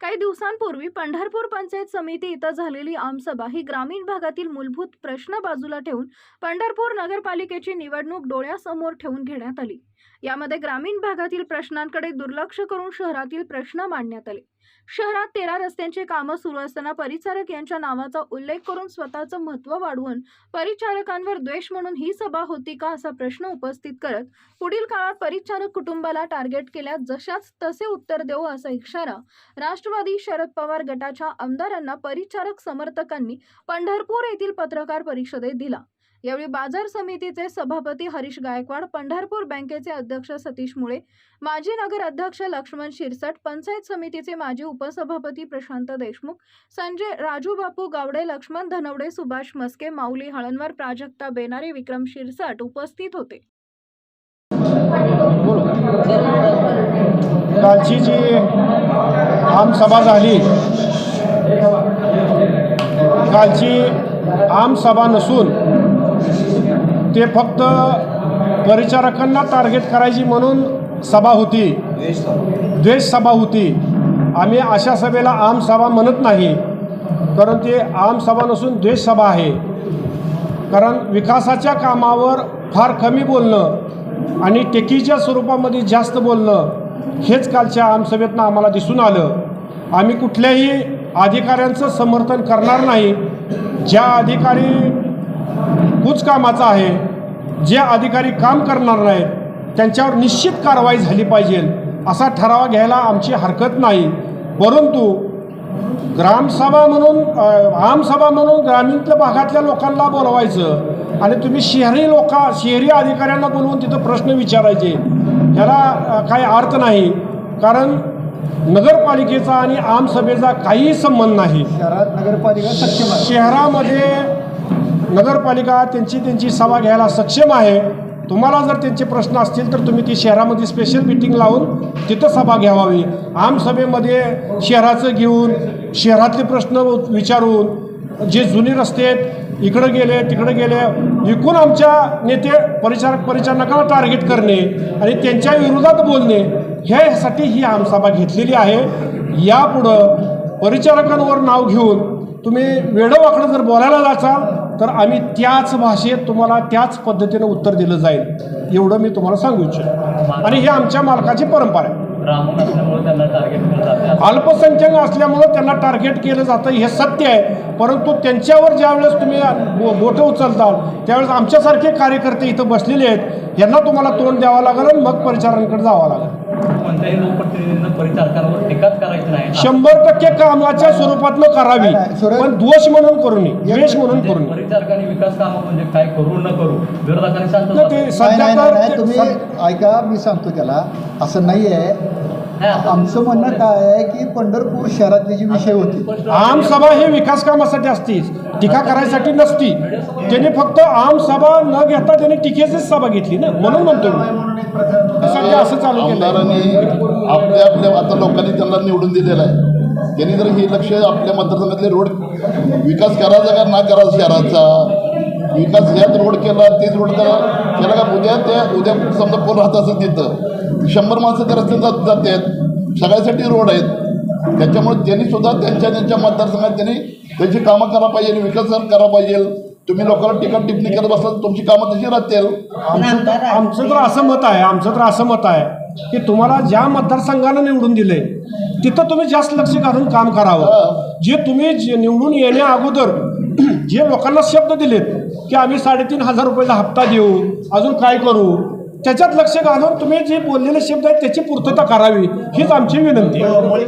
काही दिवसांपूर्वी पंढरपूर पंचायत समिती इथं झालेली आमसभा ही ग्रामीण भागातील मूलभूत प्रश्न बाजूला ठेवून पंढरपूर नगरपालिकेची निवडणूक डोळ्यासमोर ठेवून घेण्यात आली. यामध्ये ग्रामीण भागातील प्रश्नांकडे दुर्लक्ष करून शहरातील प्रश्न मांडण्यात आले. शहरात तेरा रस्त्यांचे कामं सुरू असताना परिचारक यांच्या नावाचा उल्लेख करून स्वतःचं महत्त्व वाढवून परिचारकांवर द्वेष म्हणून ही सभा होती का असा प्रश्न उपस्थित करत पुढील काळात परिचारक कुटुंबाला टार्गेट केल्यास जशाच तसे उत्तर देऊ असा इशारा राष्ट्रवादी शरद पवार गटाच्या आमदारांना परिचारक समर्थकांनी पंढरपूर येथील पत्रकार परिषदेत दिला. यावेळी बाजार समितीचे सभापती हरीश गायकवाड पंढरपूर बँकेचे अध्यक्ष सतीश मुळे माजी नगर अध्यक्ष लक्ष्मण शिरसट पंचायत समितीचे माजी उपसभापती प्रशांत देशमुख संजय राजू बापू गावडे लक्ष्मण धनवडे सुभाष मस्के माऊली हळणवर प्राजक्ता बेनारे विक्रम शिरसट उपस्थित होते. कालची जी आमसभा झाली कालची आमसभा नसून ते फक्त परिचारकांना टार्गेट करायची म्हणून सभा होती. द्वेष सभा होती. आम्ही अशा सभेला आमसभा म्हणत नाही कारण ते आमसभा नसून द्वेष सभा आहे. कारण विकासाच्या कामावर फार कमी बोलणं आणि टेकीच्या स्वरूपामध्ये जास्त बोलणं हेच कालच्या आमसभेतनं आम्हाला दिसून आलं. आम्ही कुठल्याही अधिकाऱ्यांचं समर्थन करणार नाही. ज्या अधिकारी कुच कामाचा आहे. जे अधिकारी काम करणार नाहीत त्यांच्यावर निश्चित कारवाई झाली पाहिजे. असा ठराव घ्यायला आमची हरकत नाही. परंतु ग्रामसभा म्हणून आमसभा म्हणून ग्रामीणच्या भागातल्या लोकांना बोलवायचं आणि तुम्ही शहरी लोक शहरी अधिकाऱ्यांना बोलवून तिथं प्रश्न विचारायचे ह्याला काही अर्थ नाही. कारण नगरपालिकेचा आणि आमसभेचा काहीही संबंध नाही. शहरात नगरपालिका शहरामध्ये नगरपालिका त्यांची त्यांची सभा घ्यायला सक्षम आहे. तुम्हाला जर त्यांचे प्रश्न असतील तर तुम्ही ती शहरामध्ये स्पेशल मिटिंग लावून तिथं सभा घ्यावावी. आमसभेमध्ये शहराचं घेऊन शहरातले प्रश्न विचारून जे जुने रस्ते आहेत इकडं गेले तिकडं गेले विकून आमच्या नेते परिचारक परिचारकांना टार्गेट करणे आणि त्यांच्या विरोधात बोलणे ह्यासाठी ही आमसभा घेतलेली आहे. यापुढं परिचारकांवर नाव घेऊन तुम्ही वेडंवाकडं जर बोलायला जाचाल तर आम्ही त्याच भाषेत तुम्हाला त्याच पद्धतीनं उत्तर दिलं जाईल. एवढं मी तुम्हाला सांगू इच्छितो. आणि ही आमच्या मालकाची परंपरा आहे. अल्पसंख्याक असल्यामुळं त्यांना टार्गेट केलं जातं हे सत्य आहे. परंतु त्यांच्यावर ज्यावेळेस तुम्ही बोटं उचलताल त्यावेळेस आमच्यासारखे कार्यकर्ते इथं बसलेले आहेत यांना तुम्हाला तोंड द्यावं लागेल आणि मग परिचारांकडे जावं लागेल. कोणत्याही लोकप्रतिनिधीनं परिचारकांवर टीकाच करायची नाही. शंभर टक्के कामाच्या स्वरूपातनं करावी. पण दोष म्हणून करू नये. द्वेष म्हणून करू नये. परिचारकांनी विकास कामं म्हणजे काय करू न करू? विरोधकांनी शांत तर बसावं. ते नाही सध्या नाही नाही, तर नाही ते- तुम्ही ऐका मी सांगतो त्याला. असं नाही आहे आमचं म्हणणं काय आहे की पंढरपूर शहरातले जे विषय होते आम सभा हे विकास कामासाठी असते टीका करायसाठी नसती. त्यांनी फक्त आम सभा न घेता त्यांनी टीकेचीच सभा घेतली ना म्हणून म्हणतो मी. असं चालू केलं आपल्या आपल्या आता लोकांनी त्यांना निवडून दिलेलं आहे. त्यांनी जर हे लक्ष आपल्या मतदारसंघातले रोड विकास करायचा का ना करायचा शहराचा? विकास ह्याच रोड केला तेच रोड करा केला का उद्या त्या उद्या समजा कोण राहत असेल तिथं? शंभर माणसं त्या रस्त्याने जात जातात सगळ्यासाठी रोड आहेत. त्याच्यामुळे त्यांनी सुद्धा त्यांच्या त्यांच्या मतदारसंघात त्यांनी त्यांची कामं करा पाहिजे विकास करा पाहिजे तुम्ही लोकांना टिकट टिप्पणी करत बसला तर तुमची कामं तशी राहतील. आमचं तर असं मत आहे आमचं तर असं मत आहे की तुम्हाला ज्या मतदारसंघानं निवडून दिले तिथं तुम्ही जास्त लक्ष घालून काम करावं. जे तुम्ही जे निवडून येण्या अगोदर जे लोकांना शब्द दिलेत की आम्ही साडेतीन हजार रुपयाचा हप्ता देऊ अजून काय करू त्याच्यात लक्ष घालून तुम्ही जे बोललेले शब्द आहेत त्याची पूर्तता करावी. हीच आमची विनंती आहे.